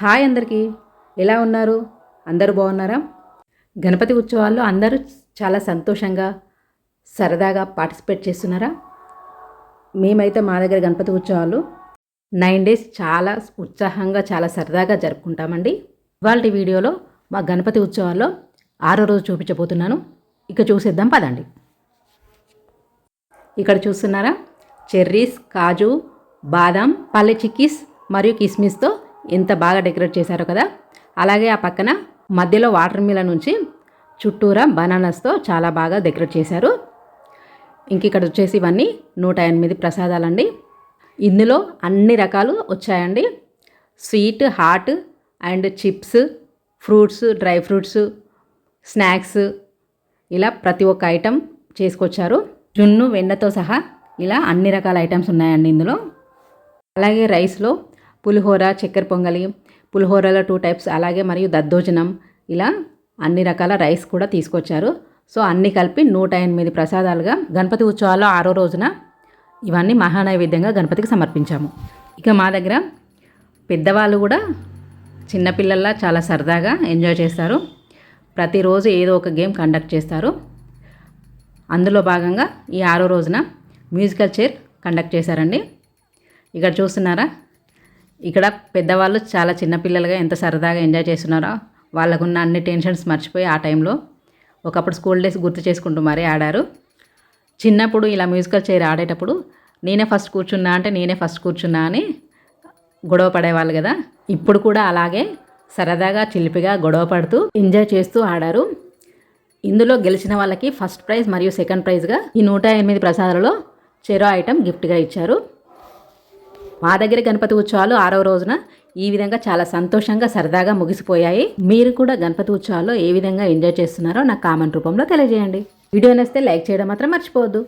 Hi అందరికీ. ఎలా ఉన్నారు? అందరూ బాగున్నారా? గణపతి ఉత్సవాల్లో అందరూ చాలా సంతోషంగా సరదాగా పార్టిసిపేట్ చేస్తున్నారా? మేమైతే మా దగ్గర గణపతి ఉత్సవాలు నైన్ డేస్ చాలా ఉత్సాహంగా చాలా సరదాగా జరుపుకుంటామండి. ఇవాళ వీడియోలో మా గణపతి ఉత్సవాల్లో ఆరో రోజు చూపించబోతున్నాను. ఇక చూసేద్దాం పదండి. ఇక్కడ చూస్తున్నారా? చెర్రీస్ కాజు బాదం పల్లె చిక్కీస్ మరియు కిస్మిస్తో ఎంత బాగా డెకరేట్ చేశారో కదా? అలాగే ఆ పక్కన మధ్యలో వాటర్ మిల నుంచి చుట్టూరా బనానాస్తో చాలా బాగా డెకరేట్ చేశారు. ఇంక ఇక్కడ వచ్చేసి ఇవన్నీ నూట ఎనిమిది ప్రసాదాలండి. ఇందులో అన్ని రకాలు వచ్చాయండి. Sweet hot and chips fruits dry fruits snacks ఇలా ప్రతి ఒక్క ఐటెం చేసుకొచ్చారు. జున్ను వెన్నతో సహా ఇలా అన్ని రకాల ఐటమ్స్ ఉన్నాయండి ఇందులో. అలాగే రైస్లో పులిహోర చక్కెర పొంగలి పులిహోరలో టూ టైప్స్ అలాగే మరియు దద్దోజనం ఇలా అన్ని రకాల రైస్ కూడా తీసుకొచ్చారు. సో అన్నీ కలిపి నూట ఎనిమిది ప్రసాదాలుగా గణపతి ఉత్సవాల్లో ఆరో రోజున ఇవన్నీ మహానైవేద్యంగా గణపతికి సమర్పించాము. ఇక మా దగ్గర పెద్దవాళ్ళు కూడా చిన్నపిల్లల్లా చాలా సరదాగా ఎంజాయ్ చేస్తారు. ప్రతిరోజు ఏదో ఒక గేమ్ కండక్ట్ చేస్తారు. అందులో భాగంగా ఈ ఆరో రోజున మ్యూజికల్ చైర్ కండక్ట్ చేశారండి. ఇక్కడ చూస్తున్నారా? ఇక్కడ పెద్దవాళ్ళు చాలా చిన్నపిల్లలుగా ఎంత సరదాగా ఎంజాయ్ చేస్తున్నారో వాళ్ళకున్న అన్ని టెన్షన్స్ మర్చిపోయి ఆ టైంలో ఒకప్పుడు స్కూల్ డేస్ గుర్తు చేసుకుంటూ మరీ ఆడారు. చిన్నప్పుడు ఇలా మ్యూజికల్ చైర్ ఆడేటప్పుడు నేనే ఫస్ట్ కూర్చున్నా అంటే నేనే ఫస్ట్ కూర్చున్నా అని గొడవ పడేవాళ్ళు కదా. ఇప్పుడు కూడా అలాగే సరదాగా చిలిపిగా గొడవ పడుతూ ఎంజాయ్ చేస్తూ ఆడారు. ఇందులో గెలిచిన వాళ్ళకి ఫస్ట్ ప్రైజ్ మరియు సెకండ్ ప్రైజ్గా ఈ నూట ఎనిమిది ప్రసాదాలలో చెరో ఐటెం గిఫ్ట్గా ఇచ్చారు. మా దగ్గర గణపతి ఉత్సవాలు ఆరవ రోజున ఈ విధంగా చాలా సంతోషంగా సరదాగా ముగిసిపోయాయి. మీరు కూడా గణపతి ఉత్సవాల్లో ఏ విధంగా ఎంజాయ్ చేస్తున్నారో నాకు కామెంట్ రూపంలో తెలియజేయండి. వీడియో నచ్చితే లైక్ చేయడం మాత్రం మర్చిపోవద్దు.